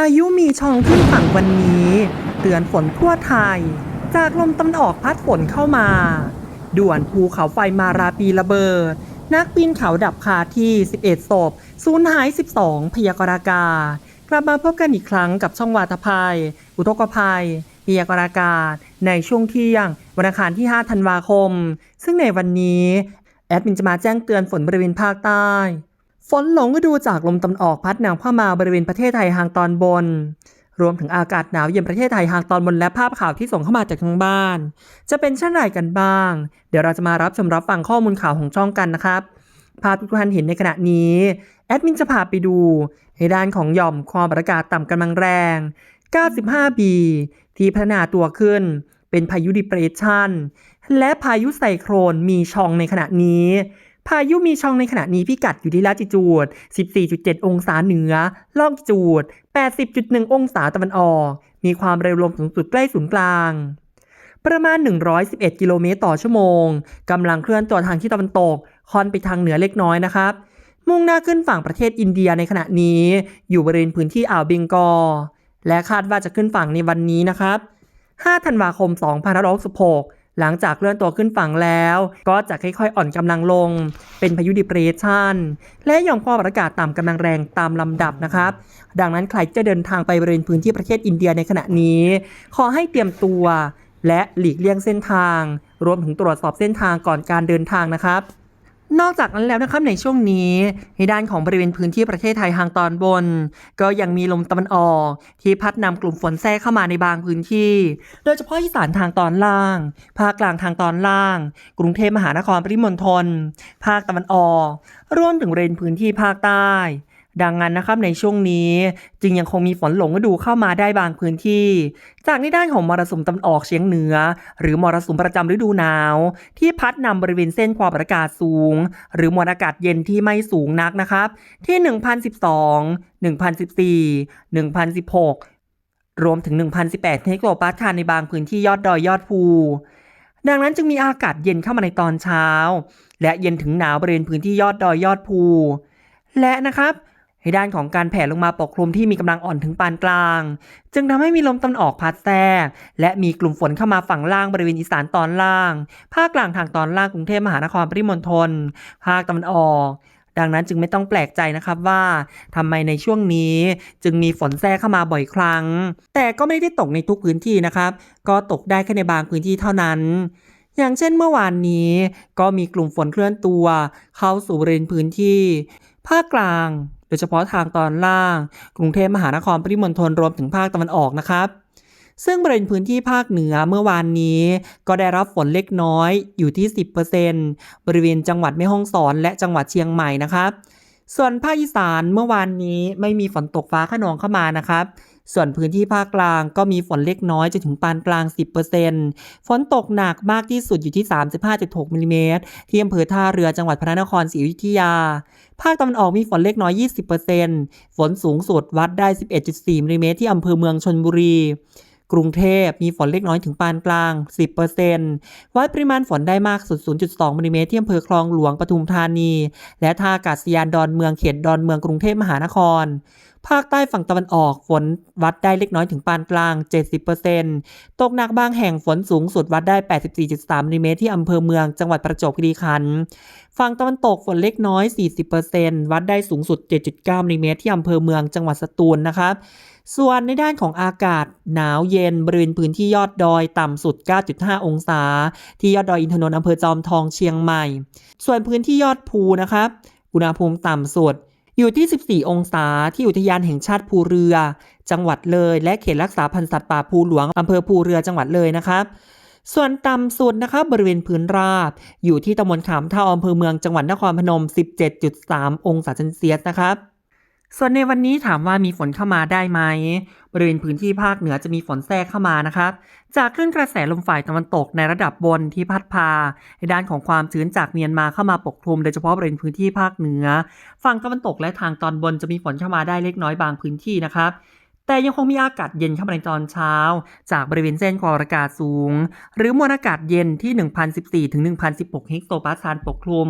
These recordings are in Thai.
ายุมีช่องขึ้นฝั่งวันนี้ เตือนฝนทั่วไทย จากลมตะวันออกพัดฝนเข้ามา ด่วนภูเขาไฟมาราปีระเบิด นักปีนเขาดับคาที่ 11ศพสูญหาย 12 พยากรากาศกลับมาพบกันอีกครั้งกับช่องวาตภัย อุทกภัยพยากรากาศ ในช่วงเที่ยง วันอังคารที่ 5 ธันวาคม ซึ่งในวันนี้ แอดมินจะมาแจ้งเตือนฝนบริเวณภาคใต้ ฝนหลงฤดูจากลมตะวันออกพัดนำเข้ามาบริเวณประเทศไทยทางตอนบน รวมถึงอากาศหนาวเย็นประเทศไทยทางตอนบนและภาพข่าวที่ส่งเข้ามาจากทางบ้าน จะเป็นเช่นไรกันบ้าง เดี๋ยวเราจะมารับชมรับฟังข้อมูลข่าวของช่องกันนะครับ ภาพที่ทุกท่านเห็นในขณะนี้แอดมินจะพาไปดูในด้านของหย่อมความอากาศต่ำกำลังแรง 95 b ที่พัฒนาตัวขึ้น เป็นพายุดิเปรสชันและพายุไซโครนมีช่องในขณะนี้ พายุมีช่องในขณะนี้พิกัดอยู่ที่ลาติจูด 14.7 องศาเหนือล่องจูด 80.1 องศาตะวันออก มีความเร็วลมสูงสุดใกล้ศูนย์กลาง ประมาณ 111 กิโลเมตรต่อชั่วโมง กำลังเคลื่อนตัวทางที่ตะวันตกค่อนไปทางเหนือเล็กน้อยนะครับ มุ่งหน้าขึ้นฝั่งประเทศอินเดียในขณะนี้ อยู่บริเวณพื้นที่อ่าวเบงกอล และคาดว่าจะขึ้นฝั่งในวันนี้นะครับ 5 ธันวาคม 2566 หลังจากเลื่อนตัวขึ้นฝั่งแล้ว ก็จะค่อยๆ อ่อนกำลังลง เป็นพายุดิเพรสชันและหย่อมความอากาศต่ำกำลังแรงตามลำดับนะครับ ดังนั้นใครจะเดินทางไปบริเวณพื้นที่ประเทศอินเดียในขณะนี้ ขอให้เตรียมตัว และหลีกเลี่ยงเส้นทาง รวมถึงตรวจสอบเส้นทางก่อนการเดินทางนะครับ นอกจากนั้นแล้วนะครับในช่วงนี้ในด้านของบริเวณพื้นที่ประเทศไทยทางตอนบน ก็ยังมีลมตะวันออก ที่พัดนำกลุ่มฝนแทรกเข้ามาในบางพื้นที่ โดยเฉพาะอีสานทางตอนล่าง ภาคกลางทางตอนล่าง กรุงเทพมหานครปริมณฑลภาคตะวันออก รวมถึงบริเวณพื้นที่ภาคใต้ ดังนั้นนะครับในช่วงนี้จึงยังคงมีฝนหลงฤดูเข้ามาได้บางพื้นที่ จากในด้านของมรสุมตะวันออกเฉียงเหนือ หรือมรสุมประจำฤดูหนาว ที่พัดนำบริเวณเส้นความอากาศสูง หรือมวลอากาศเย็นที่ไม่สูงนักนะครับ ที่ 1012 1014 1016 รวมถึง 1018เฮกโตปาสคาลในบางพื้นที่ยอดดอยยอดภูดังนั้นจึงมีอากาศเย็นเข้ามาในตอนเช้า และเย็นถึงหนาวบริเวณพื้นที่ยอดดอยยอดภูและนะครับ ในด้านของการแผ่ลงมาปกคลุมที่มีกำลังอ่อนถึงปานกลาง จึงทำให้มีลมตะวันออกพัดแทรกและมีกลุ่มฝนเข้ามาฝั่งล่างบริเวณอีสานตอนล่าง ภาคกลางทางตอนล่างกรุงเทพมหานครปริมณฑลภาคตะวันออก ดังนั้นจึงไม่ต้องแปลกใจนะครับว่าทำไมในช่วงนี้จึงมีฝนแทรกเข้ามาบ่อยครั้ง แต่ก็ไม่ได้ตกในทุกพื้นที่นะครับ ก็ตกได้แค่ในบางพื้นที่เท่านั้นอย่างเช่นเมื่อวานนี้ก็มีกลุ่มฝนเคลื่อนตัว เข้าสู่บริเวณพื้นที่ ภาคกลาง ดยเฉพาะทางตอนล่าง กรุงเทพมหานครปริมณฑลรวมถึงภาคตะวันออกนะครับ ซึ่งบริเวณพื้นที่ภาคเหนือเมื่อวานนี้ ก็ได้รับฝนเล็กน้อยอยู่ที่ 10%บริเวณจังหวัดแม่ฮ่องสอนและจังหวัดเชียงใหม่นะครับ ส่วนภาคอีสานเมื่อวานนี้ไม่มีฝนตกฟ้าขนองเข้ามานะครับ ส่วนพื้นที่ภาคกลางก็มีฝนเล็กน้อยจนถึงปานกลาง 10%ฝนตกหนักมากที่สุดอยู่ที่ 35.6มิลลิเมตรที่อำเภอท่าเรือจังหวัดพระนครศรีอยุธยา ภาคตะวันออกมีฝนเล็กน้อย 20%ฝนสูงสุดวัดได้ 11.4มิลลิเมตรที่อำเภอเมืองชนบุรีกรุงเทพมีฝนเล็กน้อยถึงปานกลาง 10%วัดปริมาณฝนได้มากสุด 0.2มิลลิเมตรที่อำเภอคลองหลวงปทุมธานี และท่าอากาศยานดอนเมืองเขตดอนเมืองกรุงเทพมหานคร ภาคใต้ฝั่งตะวันออกฝนวัดได้เล็กน้อยถึงปานกลาง 70%ตกหนักบางแห่งฝนสูงสุดวัดได้ 84.3มิลลิเมตรที่อำเภอเมืองจังหวัดประจวบคีรีขันธ์ฝั่งตะวันตกฝนเล็กน้อย 40%วัดได้สูงสุด 7.9มิลลิเมตรที่อำเภอเมืองจังหวัดสตูลนะครับส่วนในด้านของอากาศหนาวเย็นบริเวณพื้นที่ยอดดอยต่ำสุด 9.5 องศา ที่ยอดดอยอินทนนท์อำเภอจอมทองเชียงใหม่ ส่วนพื้นที่ยอดภูนะครับอุณหภูมิต่ำสุด อยู่ที่ 14 องศาที่อุทยานแห่งชาติภูเรือ จังหวัดเลย และเขตรักษาพันธุ์สัตว์ป่าภูหลวงอำเภอภูเรือจังหวัดเลยนะครับส่วนต่ำสุดนะครับบริเวณพื้นราบ อยู่ที่ตำบลขามเท่าอำเภอเมืองจังหวัดนครพนม 17.3 องศาเซนเซียสนะครับ ส่วนในวันนี้ถามว่ามีฝนเข้ามาได้ไหมบริเวณพื้นที่ภาคเหนือจะมีฝนแทรกเข้ามานะครับ จากคลื่นกระแสลมฝ่ายตะวันตกในระดับบนที่พัดพาในด้านของความชื้นจากเมียนมาเข้ามาปกคลุมโดยเฉพาะบริเวณพื้นที่ภาคเหนือ ฝั่งตะวันตกและทางตอนบนจะมีฝนเข้ามาได้เล็กน้อยบางพื้นที่นะครับแต่ยังคงมีอากาศเย็นเข้ามาในตอนเช้า จากบริเวณเส้นความอากาศสูง หรือมวลอากาศเย็นที่ 1014ถึง1016 เฮกโตปาสคาลปกคลุม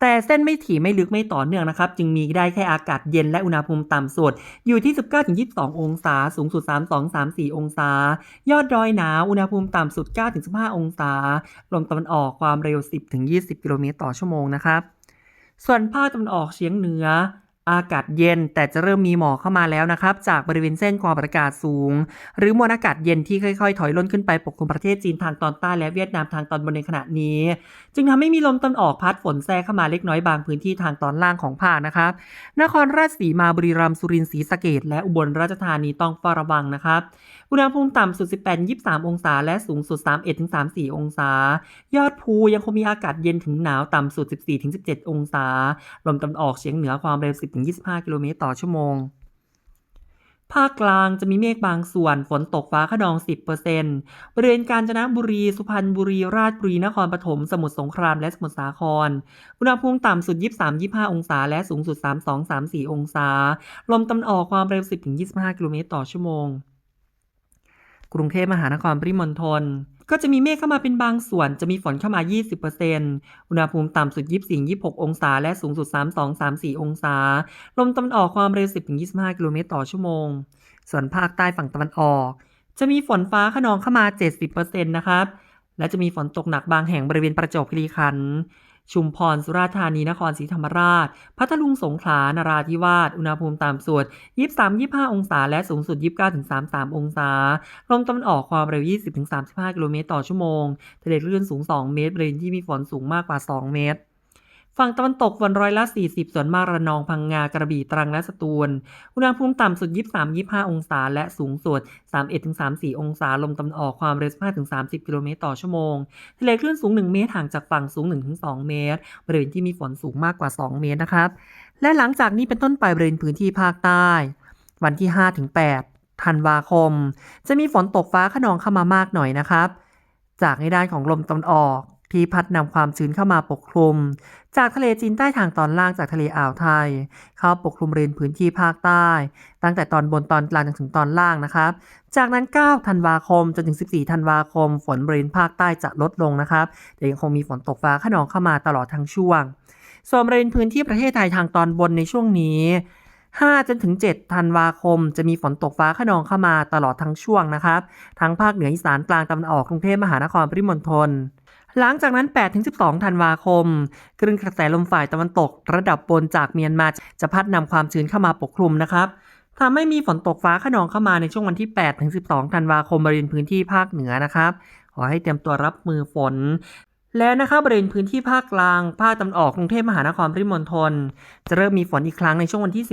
แต่เส้นไม่ถี่ไม่ลึกไม่ต่อเนื่องนะครับ จึงมีได้แค่อากาศเย็นและอุณหภูมิต่ำสุด อยู่ที่ 19-22 องศา สูงสุด 32-34 องศา ยอดดอยหนาวอุณหภูมิต่ำสุด 9-15 องศา ลมตะวันออกความเร็ว 10-20 กิโลเมตรต่อชั่วโมงนะครับ ส่วนภาคตะวันออกเฉียงเหนือ อากาศเย็นแต่จะเริ่มมีหมอกเข้ามาแล้วนะครับ จากบริเวณเส้นความกดอากาศสูง หรือมวลอากาศเย็นที่ค่อยๆ ถอยล่นขึ้นไปปกคลุมประเทศจีนทางตอนใต้และเวียดนามทางตอนบนในขณะนี้ จึงทำให้มีลมตะวันออกพัดฝนแทรกเข้ามาเล็กน้อยบางพื้นที่ทางตอนล่างของภาคนะครับ นครราชสีมาบุรีรัมย์สุรินทร์ศรีสะเกษและอุบลราชธานีต้องเฝ้าระวังนะครับอุณหภูมิต่ำสุด 18-23 องศา และสูงสุด 31-34 องศา ยอดภูยังคงมีอากาศเย็นถึงหนาวต่ำสุด 14-17 องศา ลมตะวันออกเฉียงเหนือความเร็ว10-25 กิโลเมตรต่อชั่วโมง ภาคกลางจะมีเมฆบางส่วนฝนตกฟ้าขนอง 10%บริเวณกาญจนบุรี สุพรรณบุรี ราชบุรี นครปฐม สมุทรสงคราม และสมุทรสาคร อุณหภูมิต่ำสุด 23-25 องศา และสูงสุด 32-34 องศา ลมตะวันออกความเร็ว 10-25 กิโลเมตรต่อชั่วโมง กรุงเทพมหานครปริมณฑล ก็จะมีเมฆเข้ามาเป็นบางส่วน จะมีฝนเข้ามา 20%อุณหภูมิต่ำสุด 24-26 องศา และสูงสุด 32-34 องศา ลมตะวันออกความเร็ว 10-25 กิโลเมตรต่อชั่วโมง ส่วนภาคใต้ฝั่งตะวันออก จะมีฝนฟ้าขนองเข้ามา 70%นะครับ และจะมีฝนตกหนักบางแห่งบริเวณประจวบคีรีขันธ์ ชุมพร สุราษฎร์ธานี นครศรีธรรมราช พัทลุง สงขลา นราธิวาส อุณหภูมิต่ำสุด 23-25 องศา และสูงสุด 29-33 องศา ลมตะวันออกความเร็ว 20-35 กิโลเมตรต่อชั่วโมง ทะเลคลื่นสูง 2 เมตรบริเวณที่มีฝนสูงมากกว่า 2 เมตร ฝั่งตะวันตกฝนร้อยละ 40 ส่วนมากระนองพังงากระบี่ตรังและสตูล อุณหภูมิต่ำสุด 23-25 องศา และสูงสุด 31-34 องศา ลมตะวันออกความเร็ว15-30 กิโลเมตรต่อชั่วโมง ทะเลคลื่นสูง 1 เมตรห่างจากฝั่งสูง 1-2 เมตร บริเวณที่มีฝนสูงมากกว่า 2 เมตรนะครับ และหลังจากนี้เป็นต้นไปบริเวณพื้นที่ภาคใต้ วันที่ 5-8 ธันวาคม จะมีฝนตกฟ้าขนองเข้ามามากหน่อยนะครับ จากในด้านของลมตะวันออก ที่พัดนำความชื้นเข้ามาปกคลุม จากทะเลจีนใต้ทางตอนล่างจากทะเลอ่าวไทย เข้าปกคลุมบริเวณพื้นที่ภาคใต้ ตั้งแต่ตอนบนตอนกลางจนถึงตอนล่างนะครับ จากนั้น 9 ธันวาคมจนถึง 14 ธันวาคม ฝนบริเวณภาคใต้จะลดลงนะครับ แต่ยังคงมีฝนตกฟ้าขนองเข้ามาตลอดทั้งช่วง ส่วนบริเวณพื้นที่ประเทศไทยทางตอนบนในช่วงนี้5จนถึง7ธันวาคม จะมีฝนตกฟ้าขนองเข้ามาตลอดทั้งช่วงนะครับ ทั้งภาคเหนืออีสานกลางตะวันออกกรุงเทพมหานครปริมณฑล หลังจากนั้น8ถึง12 ธันวาคมคลื่นกระแสลมฝ่ายตะวันตก ระดับบนจากเมียนมาจะพัดนำความชื้นเข้ามาปกคลุมนะครับทำให้มีฝนตกฟ้าขนองเข้ามาในช่วงวันที่8ถึง12 ธันวาคมบริเวณพื้นที่ภาคเหนือนะครับ ขอให้เตรียมตัวรับมือฝนและนะครับบริเวณพื้นที่ภาคกลาง ภาคตะวันออกกรุงเทพมหานครปริมณฑลจะเริ่มมีฝนอีกครั้งในช่วงวันที่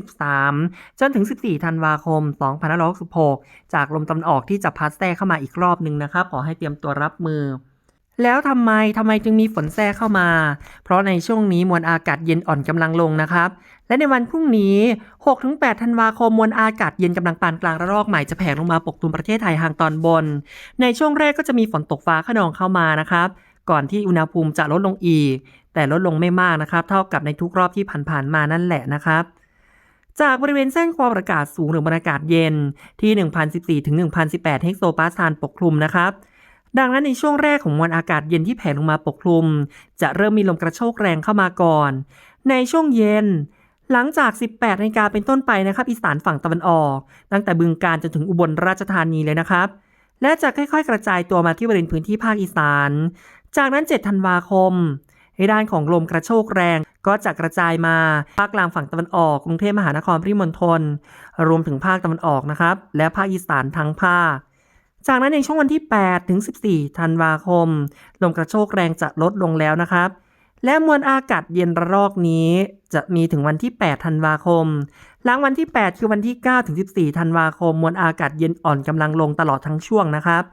13 จนถึง 14 ธันวาคม 2566 จากลมตะวันออกที่จะพัดแทรกเข้ามาอีกรอบหนึ่งนะครับ ขอให้เตรียมตัวรับมือ แล้วทำไมทำไมจึงมีฝนแทรกเข้ามา เพราะในช่วงนี้มวลอากาศเย็นอ่อนกำลังลงนะครับ และในวันพรุ่งนี้ 6-8 ธันวาคมมวลอากาศเย็นกำลังปานกลางระลอกใหม่จะแผ่ลงมาปกคลุมประเทศไทยทางตอนบน ในช่วงแรกก็จะมีฝนตกฟ้าขนองเข้ามานะครับก่อนที่อุณหภูมิจะลดลงอีก แต่ลดลงไม่มากนะครับ เท่ากับในทุกรอบที่ผ่านๆมานั่นแหละนะครับ จากบริเวณเส้นความอากาศสูงหรือบรรยากาศเย็นที่ 1,014ถึง1,018 เฮกโซปาสาลปกคลุมนะครับ ดังนั้นในช่วงแรกของมวลอากาศเย็นที่แผ่ลงมาปกคลุม จะเริ่มมีลมกระโชกแรงเข้ามาก่อน ในช่วงเย็น หลังจาก 18นาฬิกาเป็นต้นไปนะครับ อีสานฝั่งตะวันออก ตั้งแต่บึงการจนถึงอุบลราชธานีเลยนะครับ และจะค่อยๆ กระจายตัวมาที่บริเวณพื้นที่ภาคอีสาน จากนั้น 7 ธันวาคมในด้านของลมกระโชกแรงก็จะกระจายมาภาคกลางฝั่งตะวันออกกรุงเทพมหานครปริมณฑลรวมถึงภาคตะวันออกนะครับ และภาคอีสานทั้งภาค จากนั้นในช่วงวันที่ 8 ถึง 14 ธันวาคม ลมกระโชกแรงจะลดลงแล้วนะครับ และมวลอากาศเย็นระลอกนี้จะมีถึงวันที่ 8 ธันวาคม หลังวันที่ 8 คือวันที่ 9 ถึง 14 ธันวาคม มวลอากาศเย็นอ่อนกำลังลงตลอดทั้งช่วงนะครับ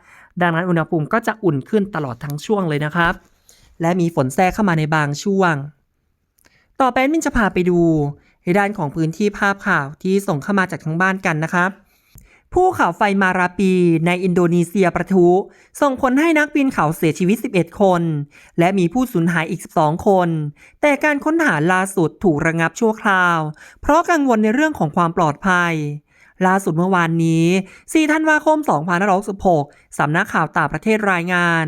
ดังนั้นอุณหภูมิก็จะอุ่นขึ้นตลอดทั้งช่วงเลยนะครับ และมีฝนแทรกเข้ามาในบางช่วง ต่อไปมินจะพาไปดูในด้านของพื้นที่ภาพข่าวที่ส่งเข้ามาจากทางบ้านกันนะครับ ภูเขาไฟมาราปีในอินโดนีเซียประทุ ส่งผลให้นักปีนเขาเสียชีวิต 11 คน และมีผู้สูญหายอีก 12 คน แต่การค้นหาล่าสุดถูกระงับชั่วคราว เพราะกังวลในเรื่องของความปลอดภัย ล่าสุดเมื่อวานนี้ 4 ธันวาคม 2566 สำนักข่าวต่างประเทศรายงาน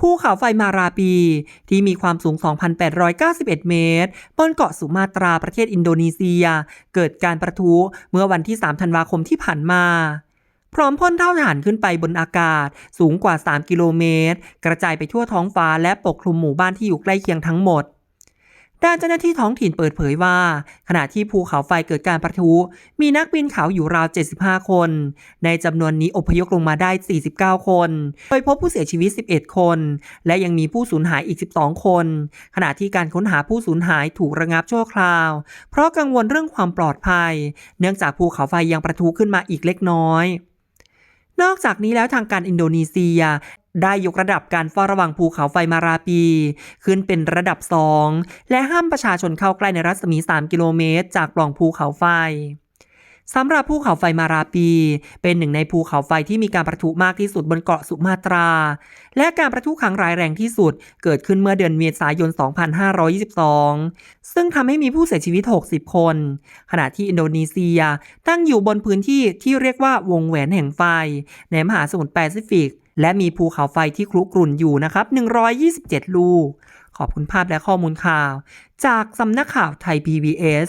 ภูเขาไฟมาราปี ที่มีความสูง 2,891 เมตร บนเกาะสุมาตราประเทศอินโดนีเซีย เกิดการประทุเมื่อวันที่ 3 ธันวาคมที่ผ่านมา พร้อมพ่นเท่าฐานขึ้นไปบนอากาศ สูงกว่า 3 กิโลเมตร กระจายไปทั่วท้องฟ้าและปกคลุมหมู่บ้านที่อยู่ใกล้เคียงทั้งหมดด้านเจ้าหน้าที่ท้องถิ่นเปิดเผยว่า ขณะที่ภูเขาไฟเกิดการประทุ มีนักบินเขาอยู่ราว 75 คน ในจำนวนนี้อพยพลงมาได้ 49 คน โดยพบผู้เสียชีวิต 11 คน และยังมีผู้สูญหายอีก 12 คน ขณะที่การค้นหาผู้สูญหายถูกระงับชั่วคราว เพราะกังวลเรื่องความปลอดภัย เนื่องจากภูเขาไฟยังประทุขึ้นมาอีกเล็กน้อย นอกจากนี้แล้วทางการอินโดนีเซีย ได้ยกระดับการเฝ้าระวังภูเขาไฟมาราปี ขึ้นเป็นระดับ 2 และห้ามประชาชนเข้าใกล้ในรัศมี 3 กิโลเมตร จากปล่องภูเขาไฟ สำหรับภูเขาไฟมาราปี เป็นหนึ่งในภูเขาไฟที่มีการประทุมากที่สุดบนเกาะสุมาตรา และการประทุครั้งร้ายแรงที่สุดเกิดขึ้นเมื่อเดือนเมษายน 2522 ซึ่งทำให้มีผู้เสียชีวิต 60 คน ขณะที่อินโดนีเซียตั้งอยู่บนพื้นที่ที่เรียกว่าวงแหวนแห่งไฟ ในมหาสมุทรแปซิฟิก และมีภูเขาไฟที่คลุกรุ่นอยู่นะครับ 127 ลูก ขอบคุณภาพและข้อมูลข่าว จากสำนักข่าวไทย PBS